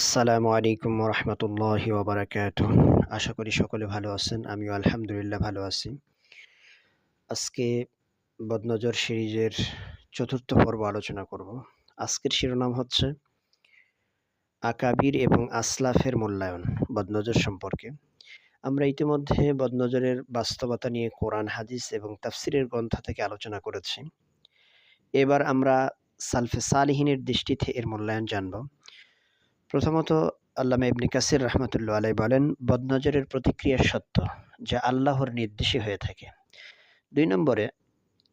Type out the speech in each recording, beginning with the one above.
আসসালামু আলাইকুম রহমতুল্লাহ ওবরাকাত আশা করি সকলে ভালো আছেন, আমিও আলহামদুলিল্লাহ ভালো আছি। আজকে বদনজর সিরিজের চতুর্থ পর্ব আলোচনা করব। আজকের শিরোনাম হচ্ছে আকাবির এবং আসলাফের মূল্যায়ন বদনজর সম্পর্কে। আমরা ইতিমধ্যে বদনজরের বাস্তবতা নিয়ে কোরআন, হাদিস এবং তাফসিরের গ্রন্থ থেকে আলোচনা করেছি। এবার আমরা সালফে সালিহিনের দৃষ্টিতে এর মূল্যায়ন জানব। প্রথমত আল্লামা ইবনে কাসির রহমতুল্লাহ আলাই বলেন, বদনজরের প্রতিক্রিয়া সত্য যা আল্লাহর নির্দেশে হয়ে থাকে। দুই নম্বরে,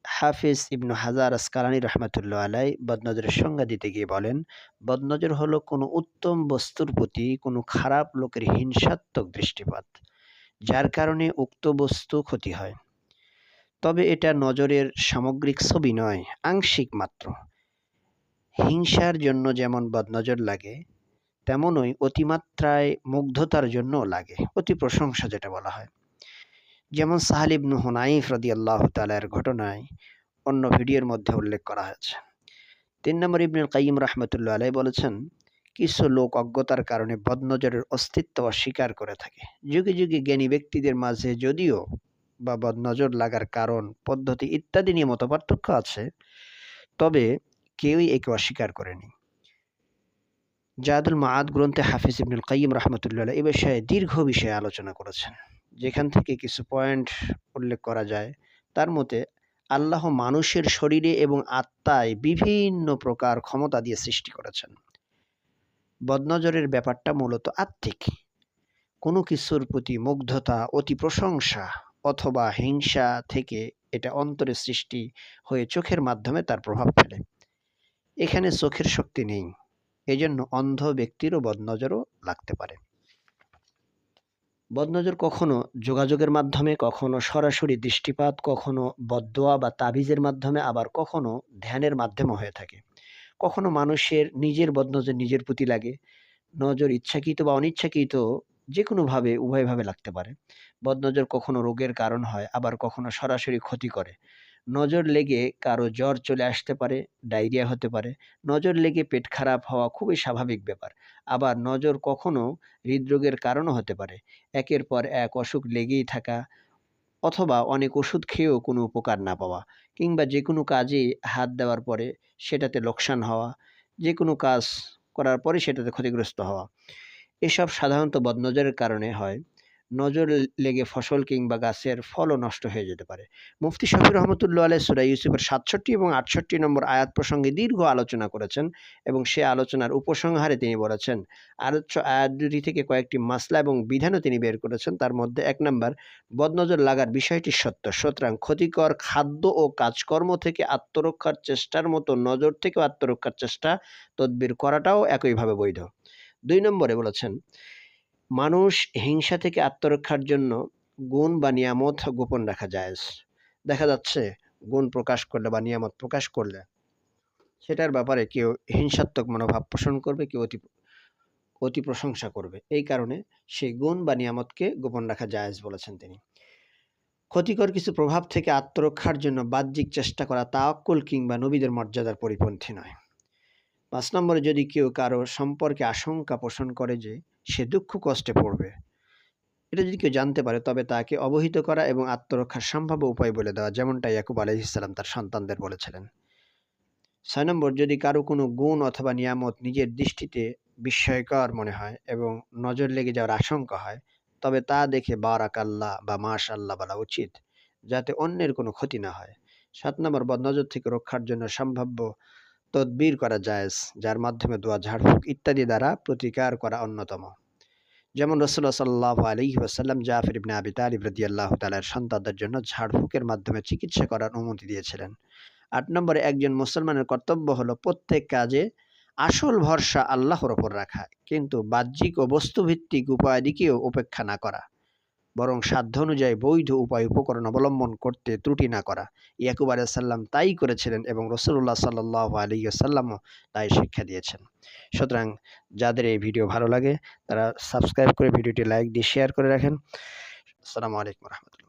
হাফিজ ইবনু হাজার আসকালানি রহমতুল্লাহ আলাই বদনজরের সংজ্ঞা দিতে গিয়ে বলেন, বদনজর হলো কোনো উত্তম বস্তুর প্রতি কোনো খারাপ লোকের হিংসাত্মক দৃষ্টিপাত, যার কারণে উক্ত বস্তু ক্ষতি হয়। তবে এটা নজরের সামগ্রিক ছবি নয়, আংশিক মাত্র। হিংসার জন্য যেমন বদনজর লাগে তেমনই অতিমাত্রায় মুগ্ধতার জন্য লাগে, অতি প্রশংসা যেটা বলা হয়। যেমন সাহাল ইবনু হুনাইফ রদি আল্লাহ তালার ঘটনায় অন্য ভিডিওর মধ্যে উল্লেখ করা হয়েছে। তিন নম্বর ইবনুল কাইম রহমতুল্লাহ আলাই বলেছেন, কিছু লোক অজ্ঞতার কারণে বদনজরের অস্তিত্ব অস্বীকার করে থাকে। যুগে যুগে জ্ঞানী ব্যক্তিদের মাঝে যদিও বা বদনজর লাগার কারণ, পদ্ধতি ইত্যাদি নিয়ে মত পার্থক্য আছে, তবে কেউই একে অস্বীকার করেনি। জাদুল মাআদ গ্রন্থে হাফিজ ইবনুল কাইম রহমতুল্লাহ এ বিষয়ে দীর্ঘ বিষয়ে আলোচনা করেছেন। যেখান থেকে কিছু পয়েন্ট উল্লেখ করা যায়। তার মতে, আল্লাহ মানুষের শরীরে এবং আত্মায় বিভিন্ন প্রকার ক্ষমতা দিয়ে সৃষ্টি করেছেন। বদনজরের ব্যাপারটা মূলত আত্মিক। কোনো কিছুর প্রতি মুগ্ধতা, অতি প্রশংসা অথবা হিংসা থেকে এটা অন্তরে সৃষ্টি হয়ে চোখের মাধ্যমে তার প্রভাব ফেলে। এখানে চোখের শক্তি নেই। এজন্য অন্ধ ব্যক্তিরও বদনজরও লাগতে পারে। বদনজর কখনো যোগাযোগের মাধ্যমে, কখনো সরাসরি দৃষ্টিপাত, কখনো বদোয়া বা তাবিজের মাধ্যমে, আবার কখনো ধ্যানের মাধ্যমে হয়ে থাকে। কখনো মানুষের নিজের বদনজর নিজের প্রতি লাগে। নজর ইচ্ছাকৃত বা অনিচ্ছাকৃত যে কোনোভাবে উভয়ভাবে লাগতে পারে। বদনজর কখনো রোগের কারণ হয়, আবার কখনো সরাসরি ক্ষতি করে। নজর লেগে কারও জ্বর চলে আসতে পারে, ডায়রিয়া হতে পারে। নজর লেগে পেট খারাপ হওয়া খুবই স্বাভাবিক ব্যাপার। আবার নজর কখনো হৃদরোগের কারণও হতে পারে। একের পর এক অসুখ লেগেই থাকা অথবা অনেক ওষুধ খেয়েও কোনো উপকার না পাওয়া কিংবা যে কোনো কাজে হাত দেওয়ার পরে সেটাতে লোকসান হওয়া, যে কোনো কাজ করার পরে সেটাতে ক্ষতিগ্রস্ত হওয়া। এসব সাধারণত বদনজরের কারণে হয়। নজর লেগে ফসল কিংবা গাছের ফলও নষ্ট হয়ে যেতে পারে। মুফতি শফির রহমতুল্লাহ আলাই সুরাই ইউসুফের সাতষট্টি এবং আটষট্টি নম্বর আয়াত প্রসঙ্গে দীর্ঘ আলোচনা করেছেন এবং সে আলোচনার উপসংহারে তিনি বলেছেন, আলোচ্য আয়াত দুটি থেকে কয়েকটি মাসলা এবং বিধানও তিনি বের করেছেন। তার মধ্যে এক নম্বর, বদনজর লাগার বিষয়টি সত্য, সুতরাং ক্ষতিকর খাদ্য ও কাজকর্ম থেকে আত্মরক্ষার চেষ্টার মতো নজর থেকেও আত্মরক্ষার চেষ্টা তদবির করাটাও একইভাবে বৈধ। দুই নম্বরে বলেছেন মানুষ হিংসা থেকে আত্মরক্ষার জন্য গুণ বা নিয়ামত গোপন রাখা যায়। দেখা যাচ্ছে গুণ প্রকাশ করলে বা নিয়ামত প্রকাশ করলে সেটার ব্যাপারে কেউ হিংসাত্মক মনোভাব পোষণ করবে, কেউ অতি অতি প্রশংসা করবে। এই কারণে সেই গুণ বা নিয়ামতকে গোপন রাখা জায়েজ বলেছেন তিনি। ক্ষতিকর কিছু প্রভাব থেকে আত্মরক্ষার জন্য বাহ্যিক চেষ্টা করা তাওয়াক্কুল কিংবা নবীদের মর্যাদার পরিপন্থী নয়। পাঁচ নম্বরে যদি কেউ কারও সম্পর্কে আশঙ্কা পোষণ করে যে সে দুঃখ কষ্টে পড়বে। এটা যদি কেউ জানতে পারে, তবে তাকে অবহিত করা এবং আত্মরক্ষার সম্ভাব্য উপায় বলে দেওয়া, যেমনটা ইয়াকুব আলহিসাল্লাম তার সন্তানদের বলেছিলেন। ছয় নম্বর, যদি কারও কোনো গুণ অথবা নিয়ামত নিজের দৃষ্টিতে বিস্ময়কর মনে হয় এবং নজর লেগে যাওয়ার আশঙ্কা হয়, তবে তা দেখে বারাক আল্লাহ বা মাস আল্লাহ বলা উচিত, যাতে অন্যের কোনো ক্ষতি না হয়। সাত নম্বর, বদনজর থেকে রক্ষার জন্য সম্ভাব্য তদবির করা জায়েজ, যার মাধ্যমে দোয়া, ঝাড়ফুঁক ইত্যাদি দ্বারা প্রতিকার করা অন্যতম। যেমন রসুল্লাহ সাল্লাহ আলী ওসাল্লাম জাফর ইবনে আবি তালিব আল্লাহ তালার সন্তানদের জন্য ঝাড়ফুঁকের মাধ্যমে চিকিৎসা করার অনুমতি দিয়েছিলেন। আট নম্বরে, একজন মুসলমানের কর্তব্য হলো প্রত্যেক কাজে আসল ভরসা আল্লাহর ওপর রাখা, কিন্তু বাহ্যিক ও বস্তুভিত্তিক উপায়াদিকেও উপেক্ষা না করা। বরং সাধ্য অনুযায়ী বৈধ উপায় উপকরণ অবলম্বন করতে ত্রুটি না করা। ইয়াকুব আলাইসাল্লাম তাই করেছিলেন এবং রসুল্লাহ সাল্লাহ আলী আসাল্লামও তাই শিক্ষা দিয়েছেন। সুতরাং যাদের এই ভিডিও ভালো লাগে, তারা সাবস্ক্রাইব করে ভিডিওটি লাইক দিয়ে শেয়ার করে রাখেন। আসসালামু আলাইকুম রহমতুল্লাহ।